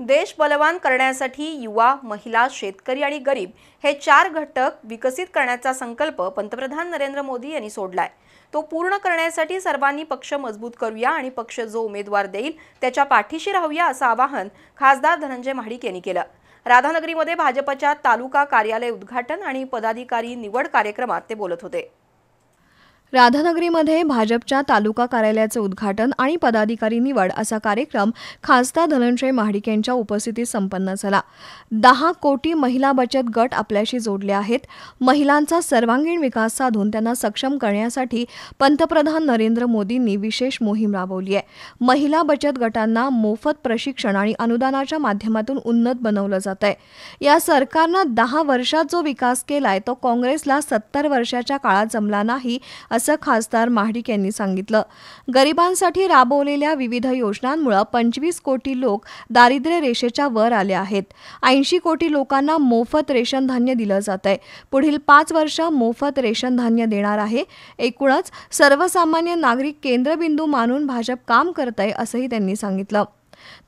देश बलवान करण्यासाठी युवा महिला शेतकरी आणि गरीब हे चार घटक विकसित करण्याचा संकल्प पंतप्रधान नरेंद्र मोदी यांनी सोडलाय. तो पूर्ण करण्यासाठी सर्वांनी पक्ष मजबूत करूया आणि पक्ष जो उमेदवार देईल त्याच्या पाठीशी राहूया असं आवाहन खासदार धनंजय महाडिक यांनी केलं. राधानगरीमध्ये भाजपच्या तालुका कार्यालय उद्घाटन आणि पदाधिकारी निवड कार्यक्रमात ते बोलत होते. राधानगरीमध्ये भाजपच्या तालुका कार्यालयाचे उद्घाटन आणि पदाधिकारी निवड असा कार्यक्रम खासदार धनंजय महाडिक यांच्या उपस्थितीत संपन्न झाला. दहा कोटी महिला बचत गट आपल्याशी जोडले आहेत. महिलांचा सर्वांगीण विकास साधून त्यांना सक्षम करण्यासाठी पंतप्रधान नरेंद्र मोदींनी विशेष मोहीम राबवली आहे. महिला बचत गटांना मोफत प्रशिक्षण आणि अनुदानाच्या माध्यमातून उन्नत बनवलं जात आहे. या सरकारनं दहा वर्षात जो विकास केलाय तो काँग्रेसला सत्तर वर्षाच्या काळात जमला नाही असं खासदार महाडिक यांनी सांगितलं. गरिबांसाठी राबवलेल्या विविध योजनांमुळे पंचवीस कोटी लोक दारिद्र्य रेषेच्या वर आले आहेत. ऐंशी कोटी लोकांना मोफत रेशन धान्य दिलं जात आहे पुढील पाच वर्ष मोफत रेशन धान्य देणार आहे. एकूणच सर्वसामान्य नागरिक केंद्रबिंदू मानून भाजप काम करत आहे असंही त्यांनी सांगितलं.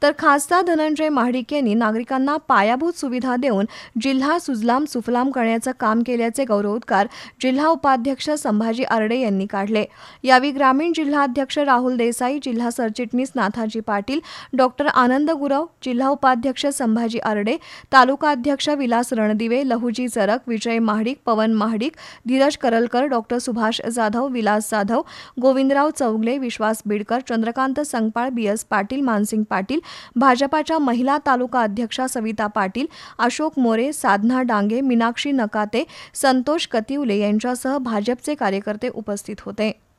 तर खासदार धनंजय महाडिक यांनी नागरिकांना पायाभूत सुविधा देऊन जिल्हा सुजलाम सुफलाम करण्याचं काम केल्याचे गौरवोद्गार जिल्हा उपाध्यक्ष संभाजी आरडे यांनी काढले. यावेळी ग्रामीण जिल्हाध्यक्ष राहुल देसाई जिल्हा सरचिटणीस नाथाजी पाटील डॉक्टर आनंद गुरव जिल्हा उपाध्यक्ष संभाजी आरडे तालुका अध्यक्ष Vilas Randive Lahuji Charak Vijay Mahadik Pavan Mahadik Dheeraj Karalkar doctor Subhash Jadhav Vilas Jadhav Govindrao Chougale Vishwas Bidkar Chandrakant Sangpal B S Patil Mansing Patil Patil भाजपाच्या महिला तालुका अध्यक्षा सविता पाटील अशोक मोरे साधना डांगे मीनाक्षी नकाते संतोष कतिवले यांच्यासह भाजपचे कार्यकर्ते उपस्थित होते.